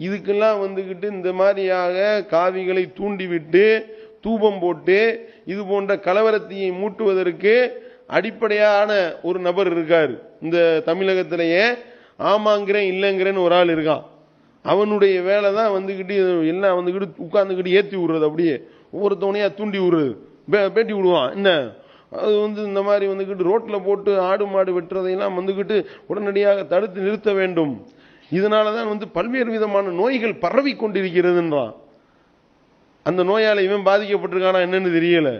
இதுக்கெல்லாம் வந்துக்கிட்டு இந்த மாதிரியாக காவிகளை தூண்டிவிட்டு தூபம் போட்டு இது போன்ற கலவரத்தையை மூட்டுவதற்கு அடிப்படையான ஒரு நபர் இருக்கார். இந்த தமிழகத்திலேயே ஆமாங்கிறேன் இல்லைங்கிறேன்னு ஒரு ஆள் இருக்கான். அவனுடைய வேலை தான் வந்துக்கிட்டு எல்லாம் வந்துக்கிட்டு உட்காந்துக்கிட்டு ஏற்றி விடுறது அப்படியே. ஒவ்வொருத்தவனையாக தூண்டி விடுறது. பே- பேட்டி விடுவான். என்ன? அது வந்து இந்த மாதிரி வந்துக்கிட்டு ரோட்டில் போட்டு ஆடு மாடு வெட்டுறதையெல்லாம் வந்துக்கிட்டு உடனடியாக தடுத்து நிறுத்த வேண்டும். இதனால தான் வந்து பல்வேறு விதமான நோய்கள் பரவி கொண்டிருக்கிறதுன்றான். அந்த நோயால இவன் பாதிக்கப்பட்டிருக்கானா என்னன்னு தெரியல.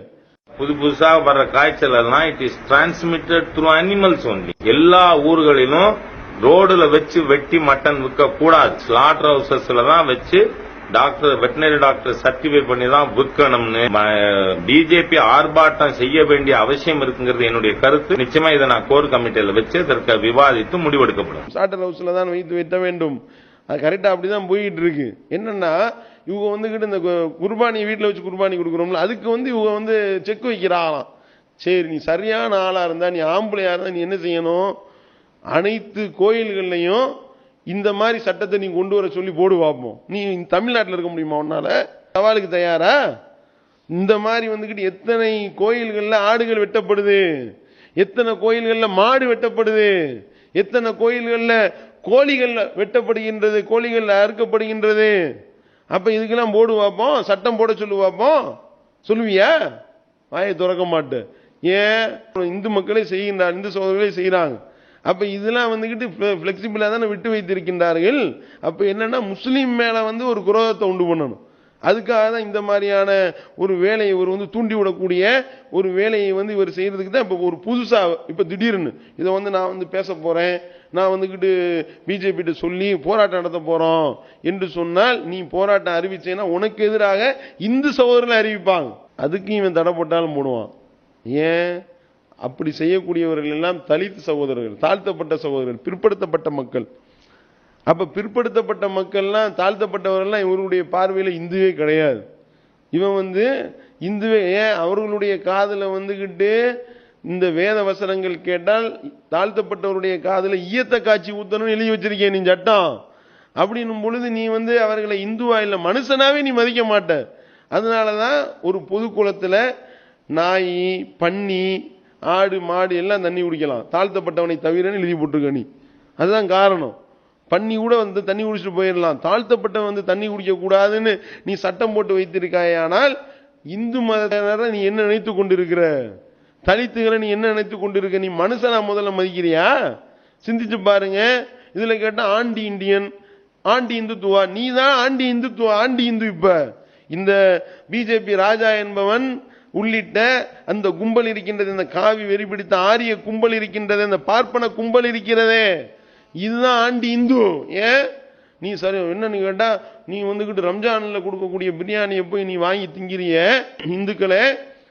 புது புதுசா வர்ற காய்ச்சல் எல்லாம் it is transmitted through animals only எல்லா ஊர்களிலும் ரோடுல வச்சு வெட்டி மட்டன் விற்க கூடாது ஸ்லாட்டர் ஹவுசஸ்ல தான் வச்சு டாக்டர் வெட்டினரி டாக்டர் சர்டிஃபை பண்ணி தான் விற்கணும்னு பிஜேபி ஆர்ப்பாட்டம் செய்ய வேண்டிய அவசியம் இருக்குங்கிறது என்னுடைய கருத்து. நிச்சயமா இதை நான் கோர் கமிட்டியில் வச்சு இதற்கு விவாதித்து முடிவெடுக்கப்படும். ஸ்டார்டர் ஹவுஸ்ல தான் வைத்து வைத்த வேண்டும். அது கரெக்டாக அப்படி தான் போயிட்டு இருக்கு. என்னன்னா இவங்க வந்துக்கிட்டு இந்த கு- குர்பானி வீட்டில் வச்சு குர்பானி கொடுக்குறோம்ல அதுக்கு வந்து இவங்க வந்து செக் வைக்கிற ஆளாம் சரி நீ சரியான ஆளாக இருந்தால் நீ ஆம்பளையாக இருந்தால் நீ என்ன செய்யணும்? அனைத்து கோயில்கள்லையும் இந்த மாதிரி சட்டத்தை நீ கொண்டு வர சொல்லி போடு பார்ப்போம் நீ தமிழ்நாட்டில் இருக்க முடியுமா உன்னால? சவாலுக்கு தயாரா? இந்த மாதிரி வந்துக்கிட்டு எத்தனை கோயில்களில் ஆடுகள் வெட்டப்படுது? எத்தனை கோயில்களில் மாடு வெட்டப்படுது? எத்தனை கோயில்களில் கோழிகள் வெட்டப்படுகின்றது? கோழிகள் அறுக்கப்படுகின்றது? அப்போ இதுக்கெல்லாம் போடு பார்ப்போம் சட்டம் போட சொல்லு பார்ப்போம் சொல்லுவியா? வாயை திறக்க மாட்டேன். ஏன்? இந்து மக்களே செய்கின்றார் இந்து சோதர்களே செய்கிறாங்க அப்போ இதெல்லாம் வந்துக்கிட்டு ஃப்ளெக்சிபிளாக தானே விட்டு வைத்திருக்கின்றார்கள். அப்போ என்னென்னா முஸ்லீம் மேலே வந்து ஒரு குரோதத்தை உண்டு பண்ணணும். அதுக்காக தான் இந்த மாதிரியான ஒரு வேலையை இவர் வந்து தூண்டி விடக்கூடிய ஒரு வேலையை வந்து இவர் செய்கிறதுக்கு தான் இப்போ ஒரு புதுசாக இப்போ திடீர்னு இதை வந்து நான் வந்து பேச போகிறேன் நான் வந்துக்கிட்டு பிஜேபிகிட்ட சொல்லி போராட்டம் நடத்த போகிறோம் என்று சொன்னால் நீ போராட்டம் அறிவிச்சேன்னா உனக்கு எதிராக இந்து சகோதரில் அறிவிப்பாங்க. அதுக்கு இவன் தடை போட்டாலும் போடுவான். ஏன்? அப்படி செய்யக்கூடியவர்கள் எல்லாம் தலித் சகோதரர்கள் தாழ்த்தப்பட்ட சகோதரர்கள் பிற்படுத்தப்பட்ட மக்கள். அப்ப பிற்படுத்தப்பட்ட மக்கள்லாம் தாழ்த்தப்பட்டவர்கள்லாம் இவருடைய பார்வையில் இந்துவே கிடையாது. இவன் வந்து இந்துவே ஏன்? அவர்களுடைய காதில் வந்துக்கிட்டு இந்த வேத வசனங்கள் கேட்டால் தாழ்த்தப்பட்டவருடைய காதில் ஈயத்த காட்சி ஊத்தணும்னு எழுதி வச்சிருக்கேன் நீ சட்டம். அப்படின்னும் பொழுது நீ வந்து அவர்களை இந்துவா இல்லை மனுஷனாவே நீ மதிக்க மாட்ட. அதனால தான் ஒரு பொது நாய் பன்னி ஆடு மாடு எல்லாம் தண்ணி குடிக்கலாம். தாழ்த்தப்பட்டவனை தவிரன்னு எழுதி போட்டிருக்க நீ. அதுதான் காரணம். பண்ணி கூட வந்து தண்ணி குடிச்சிட்டு போயிடலாம். தாழ்த்தப்பட்டவன் வந்து தண்ணி குடிக்கக்கூடாதுன்னு நீ சட்டம் போட்டு வைத்திருக்காயானால் இந்து மதத்தினரை நீ என்ன நினைத்து கொண்டிருக்கிற? தலித்துகளை நீ என்ன நினைத்து கொண்டிருக்க? நீ மனுஷனா முதல்ல மதிக்கிறியா? சிந்திச்சு பாருங்க. இதுல கேட்டா ஆண்டி இந்தியன் ஆண்டி இந்துத்துவா. நீ தான் ஆண்டி இந்துத்துவா ஆண்டி இந்து இப்ப. இந்த பிஜேபி ராஜா என்பவன் உள்ளிட்ட அந்த கும்பல் இருக்கின்றது இந்த காவி வெறி பிடித்த ஆரிய கும்பல் இருக்கின்றது இந்த பார்ப்பன கும்பல் இருக்கிறதே. இதுதான் ஆண்டி இந்து. ஏன்? நீ சரி என்னன்னு கேட்டா நீ வந்துக்கிட்டு ரம்ஜானில் கொடுக்கக்கூடிய பிரியாணியை போய் நீ வாங்கி திங்கிறிய இந்துக்களே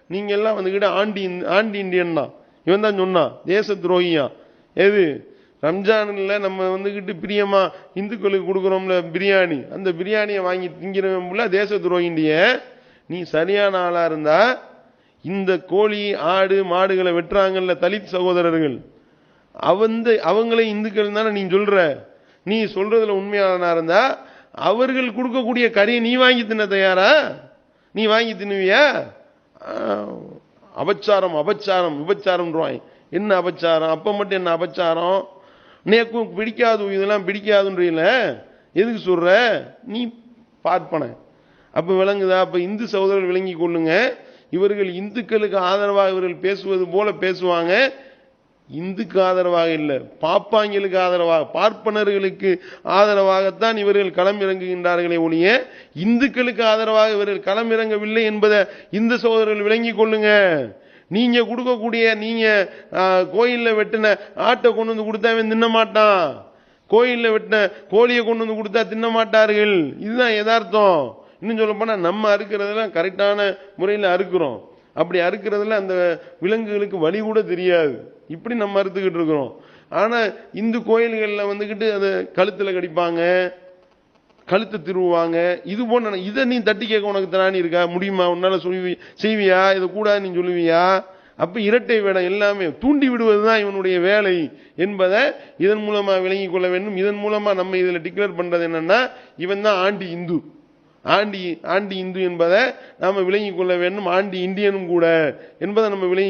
நீங்க எல்லாம் வந்துக்கிட்டு ஆண்டி ஆண்டி இந்தியன் தான். இவன் தான் சொன்னான் தேச துரோகியா? எது? ரம்ஜானில் நம்ம வந்துக்கிட்டு பிரியமா இந்துக்களுக்கு கொடுக்குறோம்ல பிரியாணி. அந்த பிரியாணியை வாங்கி திங்கிறவன் புள்ள தேச துரோகிண்டிய நீ சரியான ஆளாக இருந்தால் இந்த கோழி ஆடு மாடுகளை வெட்டுறாங்கல்ல தலித் சகோதரர்கள். அவந்த அவங்களே இந்துக்கள் தானே நீ சொல்ற? நீ சொல்றதுல உண்மையாளனா இருந்தா அவர்கள் கொடுக்கக்கூடிய கறியை நீ வாங்கி தின்ன தயாரா? நீ வாங்கி தின்னுவியா? அபச்சாரம் அபச்சாரம் விபச்சாரம் என்ன அபச்சாரம்? அப்ப மட்டும் என்ன அபச்சாரம்? நேக்கும் பிடிக்காது இதெல்லாம் பிடிக்காதுன்றீல எதுக்கு சொல்ற? நீ பார்ப்பன. அப்ப விளங்குதா? அப்ப இந்து சகோதரர்கள் விளங்கி கொள்ளுங்க. இவர்கள் இந்துக்களுக்கு ஆதரவாக இவர்கள் பேசுவது போல பேசுவாங்க. இந்துக்கு ஆதரவாக இல்லை. பாப்பாங்களுக்கு ஆதரவாக பார்ப்பனர்களுக்கு ஆதரவாகத்தான் இவர்கள் களம் இறங்குகின்றார்களே ஒழிய இந்துக்களுக்கு ஆதரவாக இவர்கள் களம் இறங்கவில்லை என்பதை இந்து சகோதரர்கள் விளங்கி கொள்ளுங்க. நீங்க கொடுக்கக்கூடிய நீங்க கோயிலில் வெட்டின ஆட்டை கொண்டு வந்து கொடுத்தா அவன் தின்ன மாட்டான். கோயிலில் வெட்டின கோழியை கொண்டு வந்து கொடுத்தா தின்ன மாட்டார்கள். இதுதான் யதார்த்தம். இன்னும் சொல்ல போனால் நம்ம அறுக்கிறதெல்லாம் கரெக்டான முறையில் அறுக்கிறோம். அப்படி அறுக்கிறதுல அந்த விலங்குகளுக்கு வழி கூட தெரியாது. இப்படி நம்ம அறுத்துக்கிட்டு இருக்கிறோம். ஆனால் இந்து கோயில்களில் வந்துக்கிட்டு அதை கழுத்தில் கடிப்பாங்க கழுத்தை திருவுவாங்க. இது போன்ற இதை நீ தட்டி கேட்க உனக்கு திராணி இருக்கா? முடியுமா? உன்னால் சொல்லி செய்வியா? இதை கூடாது நீ சொல்லுவியா? அப்போ இரட்டை வேடம் எல்லாமே தூண்டி விடுவது தான் இவனுடைய வேலை என்பதை இதன் மூலமாக விளங்கி கொள்ள வேண்டும். இதன் மூலமாக நம்ம இதில் டிக்ளேர் பண்ணுறது என்னென்னா இவன் தான் anti Hindu anti anti Hindu என்பதை நாம் விளங்கிக் கொள்ள வேண்டும். ஆண்டி இந்தியனும் கூட என்பதை நம்ம விளங்கி